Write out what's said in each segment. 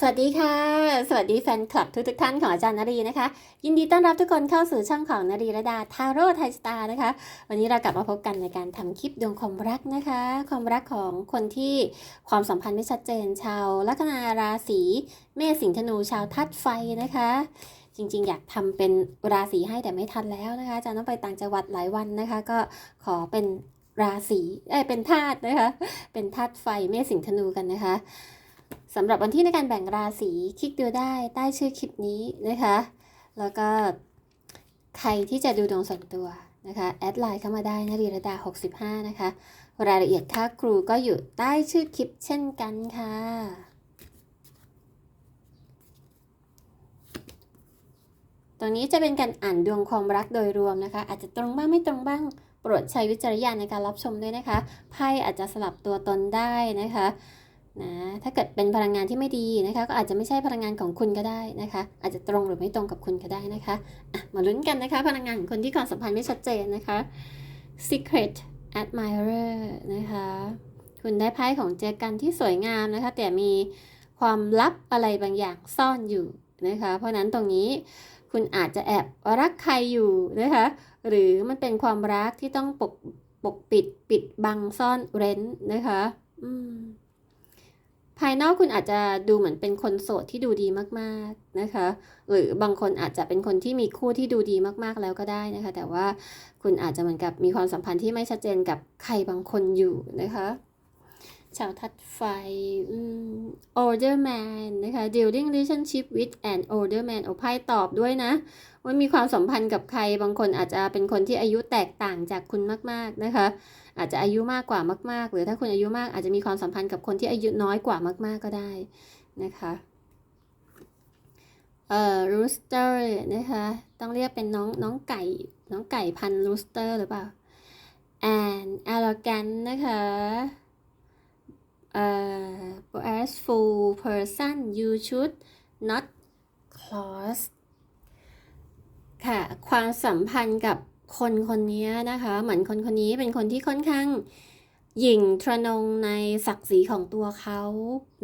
สวัสดีค่ะ สวัสดีแฟนคลับทุกทุกท่านของอาจารย์นรีนะคะ ยินดีต้อนรับทุกคนเข้าสู่ช่องของนรีระดาทาโร่ไทยสตาร์นะคะ วันนี้เรากลับมาพบกันในการทำคลิปดวงความรักนะคะ ความรักของคนที่ความสัมพันธ์ไม่ชัดเจน ชาวลัคนาราศีเมษสิงห์ธนูชาวธาตุไฟนะคะ จริงๆ อยากทำเป็นราศีให้แต่ไม่ทันแล้วนะคะอาจารย์ต้องไปต่างจังหวัดหลายวันนะคะ ก็ขอเป็นราศีเอ้เป็นธาตุนะคะ เป็นธาตุไฟเมษสิงห์ธนูกันนะคะ สำหรับวันที่ในการแบ่งราศีคลิกดูได้ใต้ชื่อคลิปนี้นะคะ แล้วก็ใครที่จะดูดวงส่วนตัวนะคะแอดไลน์เข้ามาได้นะรีรดา 65 นะคะ รายละเอียดค่าครูก็อยู่ใต้ชื่อคลิปเช่นกันค่ะ ตรงนี้จะเป็นการอ่านดวงความรักโดยรวมนะคะ อาจจะตรงบ้างไม่ตรงบ้างโปรดใช้วิจารณญาณในการรับชมด้วยนะคะ ไพ่อาจจะสลับตัวตนได้นะคะ นะถ้าเกิดเป็นพลังงานที่ไม่ดีนะคะ ก็อาจจะไม่ใช่พลังงานของคุณก็ได้นะคะ อาจจะตรงหรือไม่ตรงกับคุณก็ได้นะคะะมาลุ้นกันนะคะ พลังงานของคนที่ความสัมพันธ์ไม่ชัดเจนนะคะ Secret Admirer นะคะ คุณได้ไพ่ของเจกันที่สวยงามนะคะ แต่มีความลับอะไรบางอย่างซ่อนอยู่นะคะ เพราะฉะนั้นตรงนี้คุณอาจจะแอบรักใครอยู่นะคะ หรือมันเป็นความรักที่ต้องปกปกปิดปิดบังซ่อนเร้นนะคะ อืม ภายนอกคุณอาจจะดูเหมือนเป็นคนโสดที่ดูดีมากๆนะคะ หรือบางคนอาจจะเป็นคนที่มีคู่ที่ดูดีมากๆแล้วก็ได้นะคะ แต่ว่าคุณอาจจะเหมือนกับมีความสัมพันธ์ที่ไม่ชัดเจนกับใครบางคนอยู่นะคะ ชาวทัดไฟอืม older man นะคะ dealing relationship with an older man โอไพ่ตอบด้วยนะ ว่ามีความสัมพันธ์กับใคร บางคนอาจจะเป็นคนที่อายุแตกต่างจากคุณมาก ๆ นะคะ อาจจะอายุมากกว่ามาก ๆ หรือถ้าคุณอายุมากอาจจะมีความสัมพันธ์กับคนที่อายุน้อยกว่ามาก ๆ ก็ได้นะคะเอ่อ rooster นะคะ ต้องเรียกเป็นน้องน้องไก่ น้องไก่พัน rooster หรือเปล่า and arrogant นะคะ boastful person you should not cross ค่ะ ความสัมพันธ์กับคนคนนี้นะคะ เหมือนคนคนนี้เป็นคนที่ค่อนข้างหยิ่งทะนงในศักดิ์ศรีของตัวเขา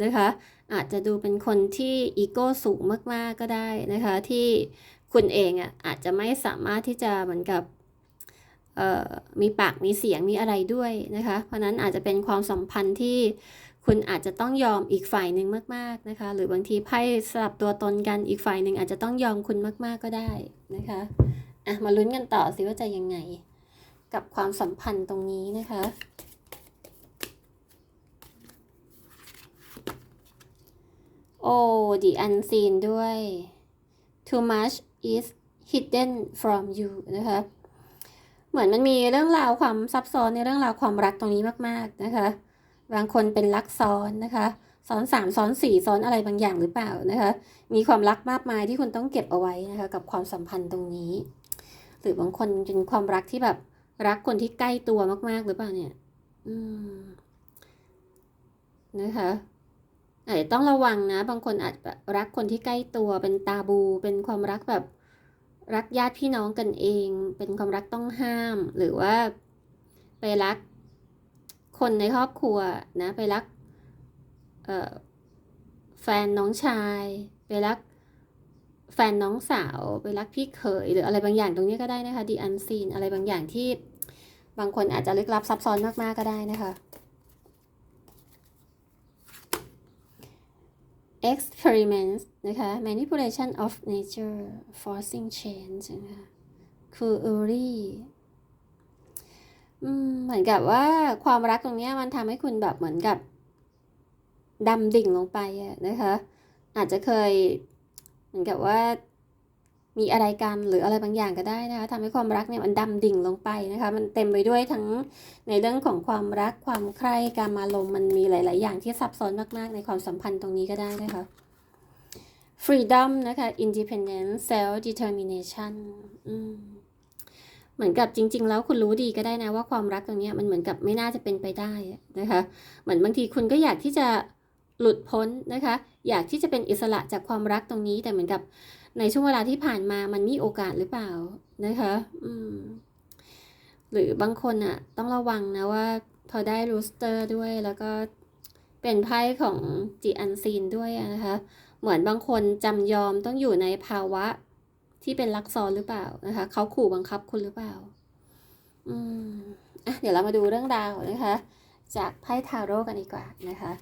นะคะ อาจจะดูเป็นคนที่อีโก้สูงมากๆก็ได้นะคะ ที่คุณเองอะอาจจะไม่สามารถที่จะเหมือนกับ มีปากมีเสียงมีอะไรด้วยนะคะ เพราะนั้นอาจจะเป็นความสัมพันธ์ที่คุณอาจจะต้องยอมอีกฝ่ายหนึ่งมาก ๆนะคะ หรือบางทีไพ่สลับตัวตนกันอีกฝ่ายหนึ่งอาจจะต้องยอมคุณมาก ๆก็ได้นะคะอะมาลุ้นกันต่อสิว่าจะยังไง กับความสัมพันธ์ตรงนี้นะคะโอ้ the unseen ด้วย too much is hidden from you นะคะ เหมือนมันมีเรื่องราวความซับซ้อนในเรื่องราวความรักตรงนี้มากๆนะคะ บางคนเป็นรักซ้อนนะคะซ้อนสามซ้อนสี่ซ้อนอะไรบางอย่างหรือเปล่านะคะ มีความรักมากมายที่คุณต้องเก็บเอาไว้นะคะ กับความสัมพันธ์ตรงนี้ หรือบางคนเป็นความรักที่แบบรักคนที่ใกล้ตัวมากๆหรือเปล่าเนี่ย อืม นะคะอาจจะต้องระวังนะ บางคนอาจรักคนที่ใกล้ตัวเป็นตาบู เป็นความรักแบบ รักญาติพี่น้องกันเอง เป็นความรักต้องห้าม หรือว่าไปรักคนในครอบครัวนะ ไปรักแฟนน้องชาย ไปรักแฟนน้องสาว ไปรักพี่เขยหรืออะไรบางอย่างตรงนี้ก็ได้นะคะดีอันซีนอะไรบางอย่างที่บางคนอาจจะลึกลับซับซ้อนมากๆก็ได้นะคะ experiments นะคะ manipulation of nature forcing change นะคะคือ early เหมือนกับว่าความรักตรงนี้มันทำให้คุณแบบเหมือนกับดำดิ่งลงไปนะคะ อาจจะเคย เหมือนกับว่า มีอะไรกันหรืออะไรบางอย่างก็ได้นะคะทำให้ความรักเนี่ยมันดำดิ่งลงไปนะคะ มันเต็มไปด้วยทั้งในเรื่องของความรักความใคร่การมาลมมันมีหลาย ๆ อย่างที่ซับซ้อนมาก ๆ ในความสัมพันธ์ตรงนี้ก็ได้นะคะ freedom นะคะ independence self determination อืมเหมือนกับจริง ๆ แล้วคุณรู้ดีก็ได้นะว่าความรักตรงนี้มันเหมือนกับไม่น่าจะเป็นไปได้นะคะเหมือนบางทีคุณก็อยากที่จะหลุดพ้นนะคะ อยากที่จะเป็นอิสระจากความรักตรงนี้แต่เหมือนกับ ในช่วงเวลาที่ผ่านมามันมีโอกาสหรือเปล่านะคะ อืม หรือบางคนอะ ต้องระวังนะว่า พอได้รูสเตอร์ด้วยแล้วก็เป็นไพ่ของจีอันซีนด้วยนะคะ เหมือนบางคนจำยอมต้องอยู่ในภาวะที่เป็นลักซ้อนหรือเปล่านะคะ เขาขู่บังคับคุณหรือเปล่า อืมอะเดี๋ยวเรามาดูเรื่องราวนะคะ จากไพ่ทาโร่กันดีกว่านะคะ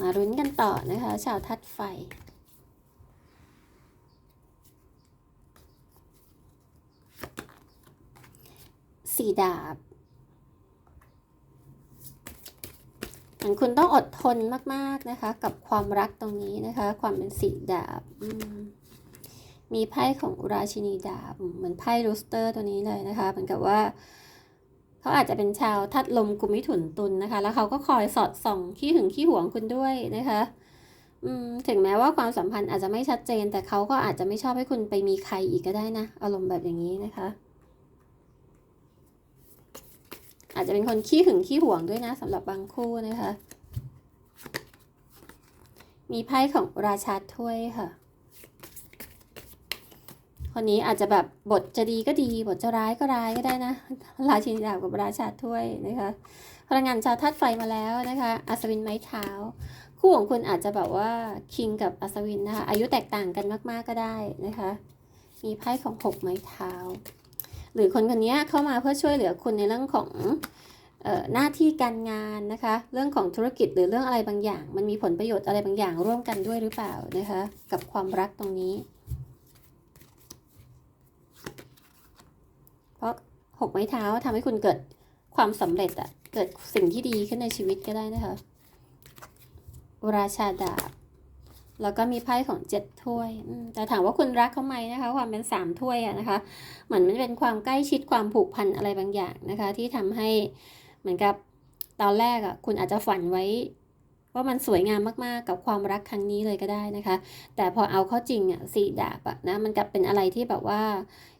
มารุ้นกันต่อนะคะ ชาวทัดไฟ สี่ดาบเหมือนคุณต้องอดทนมาก ๆ นะคะ กับความรักตรงนี้นะคะ ความเป็นสี่ดาบมมีไพ่ของราชินีดาบ เหมือนไพ่รูสเตอร์ตัวนี้เลยนะคะ เหมือนกับว่า เขาอาจจะเป็นชาวทัดลมกุมิถุนตุลนนะคะ แล้วเขาก็คอยสอดส่องขี้หึงขี้หวงคุณด้วยนะคะอืมถึงแม้ว่าความสัมพันธ์อาจจะไม่ชัดเจน แต่เขาก็อาจจะไม่ชอบให้คุณไปมีใครอีกก็ได้นะ อารมณ์แบบอย่างนี้นะคะ อาจจะเป็นคนขี้หึงขี้หวงด้วยนะสำหรับบางคู่นะคะ มีไพ่ของราชาถ้วยค่ะ คนนี้อาจจะแบบบทจะดีก็ดี บทจะร้ายก็ร้ายก็ได้นะ ราชินีดาบกับราชาถ้วยนะคะพลังงานชาวธาตุไฟมาแล้วนะคะอัศวินไม้เท้า คู่ของคุณอาจจะแบบว่าคิงกับอัศวินนะคะอายุแตกต่างกันมากๆก็ได้นะคะ มีไพ่ของหกไม้เท้า หรือคนคนนี้เข้ามาเพื่อช่วยเหลือคุณในเรื่องของออหน้าที่การงานนะคะ เรื่องของธุรกิจหรือเรื่องอะไรบางอย่าง มันมีผลประโยชน์อะไรบางอย่างร่วมกันด้วยหรือเปล่านะคะ กับความรักตรงนี้ เพราะ หกไม้เท้าทำให้คุณเกิดความสำเร็จอะเกิดสิ่งที่ดีขึ้นในชีวิตก็ได้นะคะ ราชาดาบ แล้วก็มีไพ่ของเจ็ดถ้วย แต่ถามว่าคุณรักเขาไหมนะคะ ความเป็นสามถ้วยอะนะคะ เหมือนมันเป็นความใกล้ชิดความผูกพันอะไรบางอย่างนะคะ ที่ทำให้เหมือนกับตอนแรกอะคุณอาจจะฝันไว้ ว่ามันสวยงามมากๆกับความรักครั้งนี้เลยก็ได้นะคะ แต่พอเอาเข้าจริงอะสีดาบอะนะมันกลับเป็นอะไรที่แบบว่า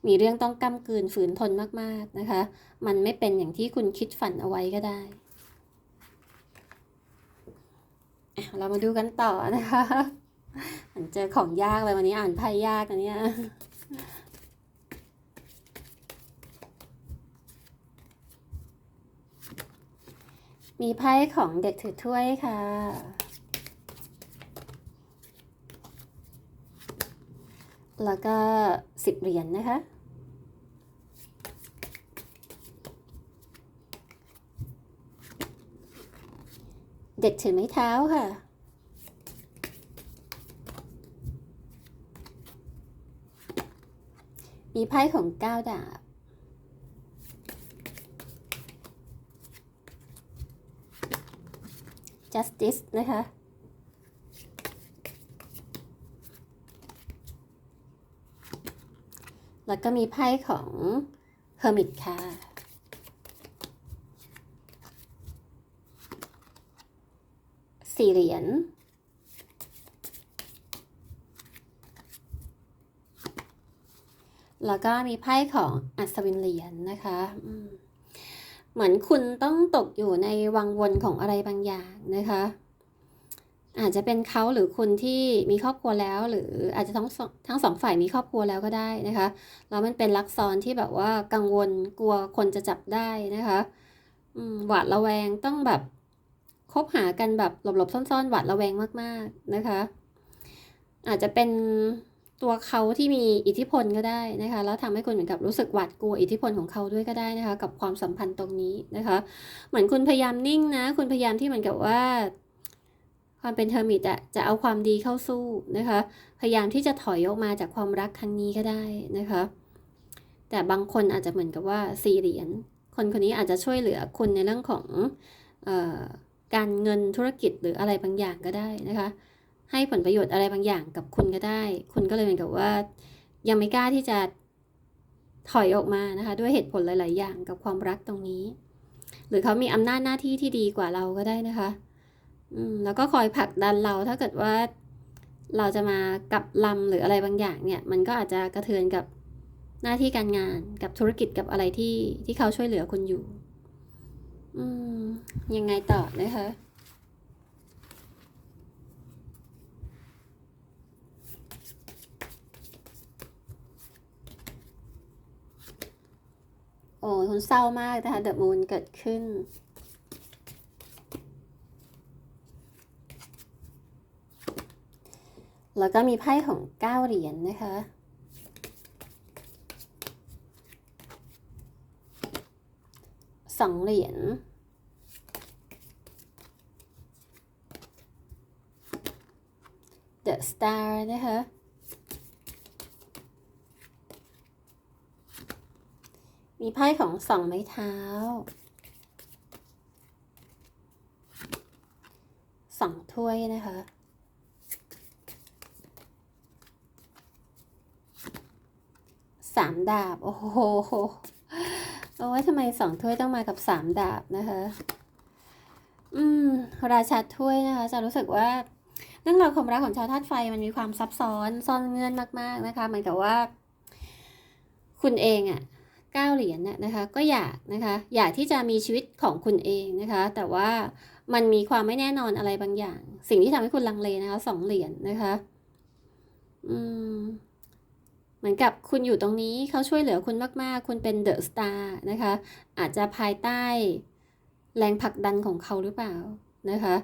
มีเรื่องต้องก้ำกืนฝืนทนมากๆนะคะ มันไม่เป็นอย่างที่คุณคิดฝันเอาไว้ก็ได้เรามาดูกันต่อนะคะมันเจอของยากเลยวันนี้อ่านไพ่ยากอันเนี่ย มีไพ่ของเด็กถือถ้วยค่ะ แล้วก็สิบเหรียญนะคะ เด็กถือไม้เท้าค่ะมีไพ่ของก้าวดาบ justice นะคะ แล้วก็มีไพ่ของ hermit ค่ะ สี่เหรียญแล้วก็มีไพ่ของอัศวินเหรียญนะคะอืม เหมือนคุณต้องตกอยู่ในวังวนของอะไรบางอย่างนะคะ อาจจะเป็นเขาหรือคุณที่มีครอบครัวแล้ว หรืออาจจะทั้งทั้งสองฝ่ายมีครอบครัวแล้วก็ได้นะคะแล้วมันเป็นลักซ้อนที่แบบว่ากังวลกลัวคนจะจับได้นะคะหวาดระแวงต้องแบบคบหากันแบบหลบๆซ่อนๆหวาดระแวงมาก ๆนะคะ อาจจะเป็น ตัวเขาที่มีอิทธิพลก็ได้นะคะ แล้วทำให้คุณเหมือนกับรู้สึกหวาดกลัวอิทธิพลของเขาด้วยก็ได้นะคะ กับความสัมพันธ์ตรงนี้นะคะ เหมือนคุณพยายามนิ่งนะ คุณพยายามที่เหมือนกับว่า ความเป็นเทอร์มิตอะจะเอาความดีเข้าสู้นะคะ พยายามที่จะถอยออกมาจากความรักครั้งนี้ก็ได้นะคะ แต่บางคนอาจจะเหมือนกับว่าสี่เหรียญคนคนนี้อาจจะช่วยเหลือคุณในเรื่องของออการเงินธุรกิจหรืออะไรบางอย่างก็ได้นะคะ ให้ผลประโยชน์อะไรบางอย่างกับคุณก็ได้ คุณก็เลยเหมือนกับว่า ยังไม่กล้าที่จะถอยออกมานะคะ ด้วยเหตุผลหลาย ๆ อย่างกับความรักตรงนี้ หรือเขามีอำนาจหน้าที่ที่ดีกว่าเราก็ได้นะคะอืมแล้วก็คอยผลักดันเราถ้าเกิดว่าเราจะมากับลำหรืออะไรบางอย่างเนี่ย มันก็อาจจะกระเทือนกับหน้าที่การงานกับธุรกิจกับอะไรที่ที่เขาช่วยเหลือคุณอยู่ อืมยังไงต่อนะคะ อ้คุณเศร้ามากนะคะเดอะมูนเกิดขึ้น แล้วก็มีไพ่ของเก้าเหรียญนะคะสองเหรียญ The Star นะคะ มีไพ่ของสองไม้เท้าสองถ้วยนะคะ สามดาบ โอ้โหโอ้ยทำไมสองถ้วยต้องมากับสามดาบนะคะ อืม ราชาถ้วยนะคะ จะรู้สึกว่าเรื่องราวความรักของชาวธาตุไฟมันมีความซับซ้อนซ่อนเงื่อนมาก ๆ นะคะเหมือนกับว่า คุณเองอะ่ะ เก้าเหรียญน่ะนะคะ ก็อยากนะคะ อยากที่จะมีชีวิตของคุณเองนะคะ แต่ว่ามันมีความไม่แน่นอนอะไรบางอย่าง สิ่งที่ทำให้คุณลังเลนะคะสองเหรียญนะคะอืมเหมือนกับคุณอยู่ตรงนี้เขาช่วยเหลือคุณมากๆ คุณเป็นเดอะสตาร์นะคะ อาจจะภายใต้แรงผลักดันของเขาหรือเปล่านะคะ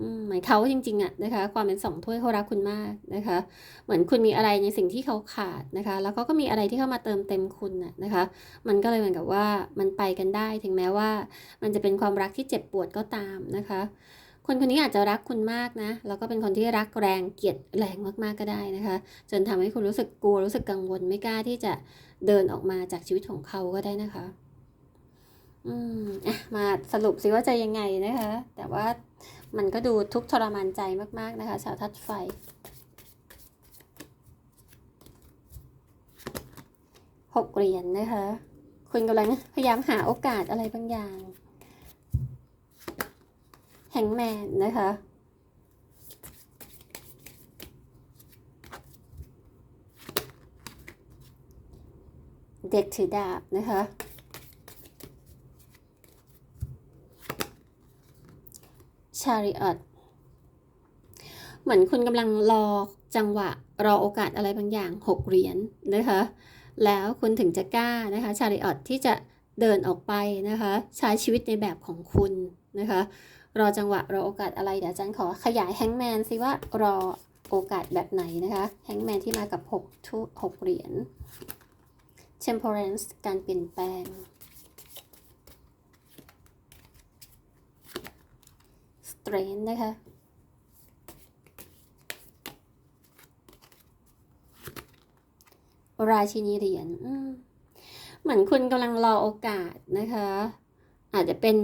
อืมหมายเขาจริงๆอะนะคะ ความเป็นสองถ้วยเขารักคุณมากนะคะ เหมือนคุณมีอะไรในสิ่งที่เขาขาดนะคะ แล้วเขาก็มีอะไรที่เข้ามาเติมเต็มคุณน่ะนะคะ มันก็เลยเหมือนกับว่ามันไปกันได้ถึงแม้ว่า มันจะเป็นความรักที่เจ็บปวดก็ตามนะคะ คนคนนี้อาจจะรักคุณมากนะแล้วก็เป็นคนที่รักแรงเกลียดแรงมากๆก็ได้นะคะ จนทำให้คุณรู้สึกกลัวรู้สึกกังวลไม่กล้าที่จะเดินออกมาจากชีวิตของเขาก็ได้นะคะอืมอะมาสรุปสิว่าจะยังไงนะคะ แต่ว่า มันก็ดูทุกทรมานใจมากๆนะคะชาวทัดไฟ หกเหรียญนะคะ คุณกำลังพยายามหาโอกาสอะไรบางอย่าง แฮงแมนนะคะเด็กถือดาบนะคะ ชาริออตเหมือนคุณกำลังรอจังหวะรอโอกาสอะไรบางอย่างหกเหรียญนะคะ แล้วคุณถึงจะกล้านะคะชาริออตที่จะเดินออกไปนะคะ ใช้ชีวิตในแบบของคุณนะคะ รอจังหวะรอโอกาสอะไรเดี๋ยวอาจารย์ขอขยายแฮงแมนสิว่ารอโอกาสแบบไหนนะคะแฮงแมนที่มากับ6ทุ6เหรียญ temperance การเปลี่ยนแปลง strength นะคะ ราชินีเหรียญเหมือนคุณกำลังรอโอกาสนะคะ อาจจะเป็น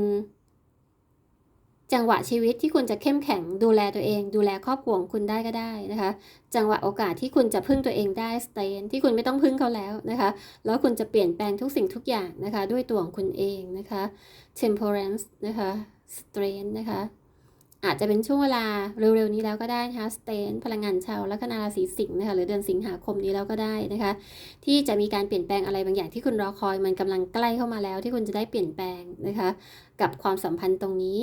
จังหวะชีวิตที่คุณจะเข้มแข็งดูแลตัวเอง ดูแลครอบครัวของคุณได้ก็ได้นะคะ จังหวะโอกาสที่คุณจะพึ่งตัวเองได้สเตนที่คุณไม่ต้องพึ่งเขาแล้วนะคะ แล้วคุณจะเปลี่ยนแปลงทุกสิ่งทุกอย่างนะคะ ด้วยตัวของคุณเองนะคะ temperance นะคะ strength นะคะ อาจจะเป็นช่วงเวลาเร็วๆนี้แล้วก็ได้นะคะสเตนพลังงานชาวลัคนาราศีสิงห์นะคะหรือเดือนสิงหาคมนี้แล้วก็ได้นะคะ ที่จะมีการเปลี่ยนแปลงอะไรบางอย่างที่คุณรอคอยมันกำลังใกล้เข้ามาแล้ว ที่คุณจะได้เปลี่ยนแปลงนะคะกับความสัมพันธ์ตรงนี้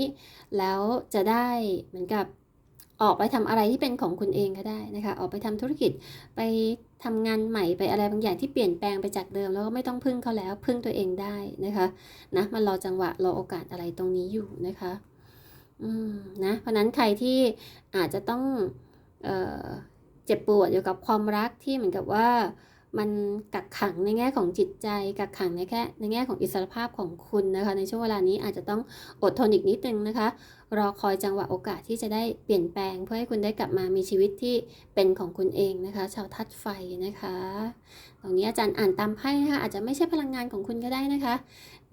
แล้วจะได้เหมือนกับออกไปทำอะไรที่เป็นของคุณเองก็ได้นะคะ ออกไปทำธุรกิจไปทำงานใหม่ไปอะไรบางอย่างที่เปลี่ยนแปลงไปจากเดิม แล้วก็ไม่ต้องพึ่งเขาแล้วพึ่งตัวเองได้นะคะนะมันรอจังหวะรอโอกาสอะไรตรงนี้อยู่นะคะ อืมนะ เพราะนั้นใครที่อาจจะต้องเออเจ็บปวดอยู่กับความรักที่เหมือนกับว่ามันกักขังในแง่ของจิตใจ กักขังในแค่ในแง่ของอิสรภาพของคุณนะคะ ในช่วงเวลานี้อาจจะต้องอดทนอีกนิดนึงนะคะ รอคอยจังหวะโอกาสที่จะได้เปลี่ยนแปลง เพื่อให้คุณได้กลับมามีชีวิตที่เป็นของคุณเองนะคะ ชาวทัดไฟนะคะ ตรงนี้อาจารย์อ่านตามไพ่นะคะอาจจะไม่ใช่พลังงานของคุณก็ได้นะคะ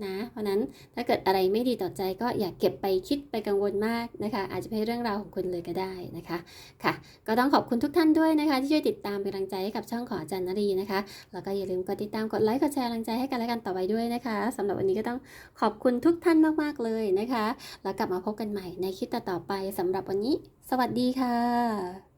นะ เพราะนั้นถ้าเกิดอะไรไม่ดีต่อใจก็อย่าเก็บไปคิดไปกังวลมากนะคะ อาจจะเป็นเรื่องราวของคุณเลยก็ได้นะคะค่ะ ก็ต้องขอบคุณทุกท่านด้วยนะคะ ที่ช่วยติดตามเป็นกำลังใจให้กับช่องของอาจารย์นรีนะคะ แล้วก็อย่าลืมกดติดตามกดไลค์กดแชร์กำลังใจให้กันและกันต่อไปด้วยนะคะสำหรับวันนี้ก็ต้องขอบคุณทุกท่านมากๆเลยนะคะ แล้วกลับมาพบกันใหม่ในคลิปต่อๆไปสำหรับวันนี้ สวัสดีค่ะ